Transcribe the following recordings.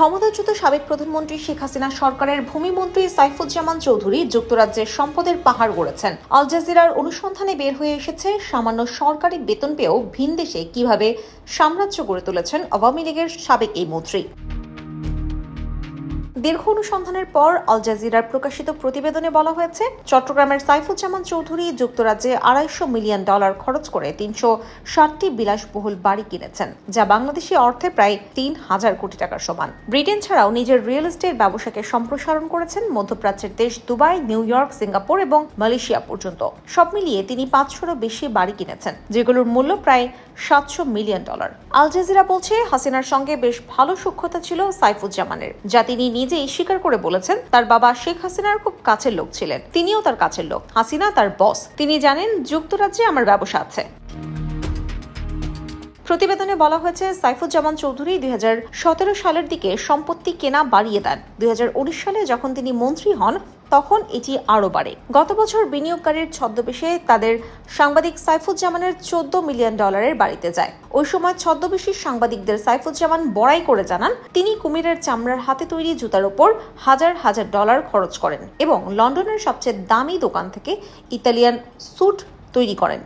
ক্ষমতাচ্যুত সাবেক প্রধানমন্ত্রী শেখ হাসিনা সরকারের ভূমিমন্ত্রী সাইফুজ্জামান চৌধুরী যুক্তরাজ্যের সম্পদের পাহাড় গড়েছেন। আল জাজিরার অনুসন্ধানে বের হয়ে এসেছে, সামান্য সরকারি বেতন পেয়েও ভিন দেশে কীভাবে সাম্রাজ্য গড়ে তুলেছেন আওয়ামী লীগের সাবেক এই মন্ত্রী। দীর্ঘ অনুসন্ধানের পর আল জাজিরার প্রকাশিত প্রতিবেদনে বলা হয়েছে, চট্টগ্রামের সাইফুজ্জামান চৌধুরী যুক্তরাজ্যে আড়াইশো মিলিয়ন ডলার খরচ করে তিনশো ষাটটি বিলাসবহুল বাড়ি কিনেছেন, যা বাংলাদেশি অর্থে প্রায় তিন হাজার কোটি টাকার সমান। ব্রিটেন ছাড়াও নিজের রিয়েল এস্টেট ব্যবসাকে সম্প্রসারণ করেছেন মধ্যপ্রাচ্যের দেশ দুবাই, নিউ ইয়র্ক, সিঙ্গাপুর এবং মালয়েশিয়া পর্যন্ত। সব মিলিয়ে তিনি পাঁচশোরও বেশি বাড়ি কিনেছেন, যেগুলোর মূল্য প্রায় সাতশো মিলিয়ন ডলার। আল জাজিরা বলছে, হাসিনার সঙ্গে বেশ ভালো সূক্ষ্মতা ছিল সাইফুজ্জামানের, যা তিনি নিজেই স্বীকার করে বলেছেন, তার বাবা শেখ হাসিনার খুব কাছের লোক ছিলেন। তিনিও তার কাছের লোক। হাসিনা তার বস তিনি জানেন, যুক্তরাজ্যে আমার ব্যবসা আছে। প্রতিবেদনে বলা হয়েছে, সাইফুজ্জামান চৌধুরী দুই হাজার সতেরো সালের দিকে সম্পত্তি কেনা বাড়িয়ে দেন। দুই সালে যখন তিনি মন্ত্রী হন, তখন এটি আরও বাড়ে। গত বছর বিনিয়োগকারীর ছদ্মবেশে তাদের সাংবাদিক সাইফুজ্জামানের চোদ্দ মিলিয়ন ডলারের বাড়িতে যায়। ওই সময় ছদ্মবেশী সাংবাদিকদের সাইফুজ্জামান বড়াই করে জানান, তিনি কুমিরের চামড়ার হাতে তৈরি জুতার ওপর হাজার হাজার ডলার খরচ করেন এবং লন্ডনের সবচেয়ে দামি দোকান থেকে ইতালিয়ান স্যুট তৈরি করেন।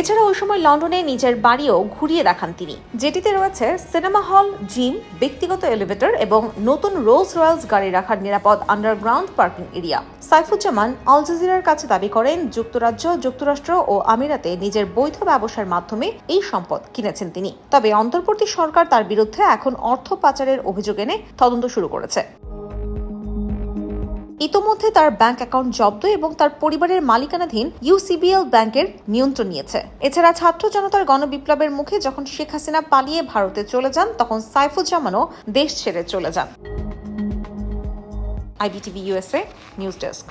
এছাড়া ওই সময় লন্ডনে নিজের বাড়িও ঘুরিয়ে দেখান তিনি। যেটিতে রয়েছে সিনেমা হল, জিম, ব্যক্তিগত এলিভেটর এবং নতুন রোলস রয়্যালস গাড়ি রাখার নিরাপদ আন্ডারগ্রাউন্ড পার্কিং এরিয়া। সাইফুজ্জামান আল জাজিরার কাছে দাবি করেন, যুক্তরাজ্য, যুক্তরাষ্ট্র ও আমিরাতে নিজের বৈধ ব্যবসার মাধ্যমে এই সম্পদ কিনেছেন তিনি। তবে অন্তর্বর্তী সরকার তার বিরুদ্ধে এখন অর্থ পাচারের অভিযোগ এনে তদন্ত শুরু করেছে। ইতোমধ্যে তার ব্যাংক অ্যাকাউন্ট জব্দ এবং তার পরিবারের মালিকানাধীন ইউসিবিএল ব্যাংকের নিয়ন্ত্রণ নিয়েছে। এছাড়া ছাত্র জনতার গণবিপ্লবের মুখে যখন শেখ হাসিনা পালিয়ে ভারতে চলে যান, তখন সাইফুজ্জামানও দেশ ছেড়ে চলে যান। IBTV USA news desk.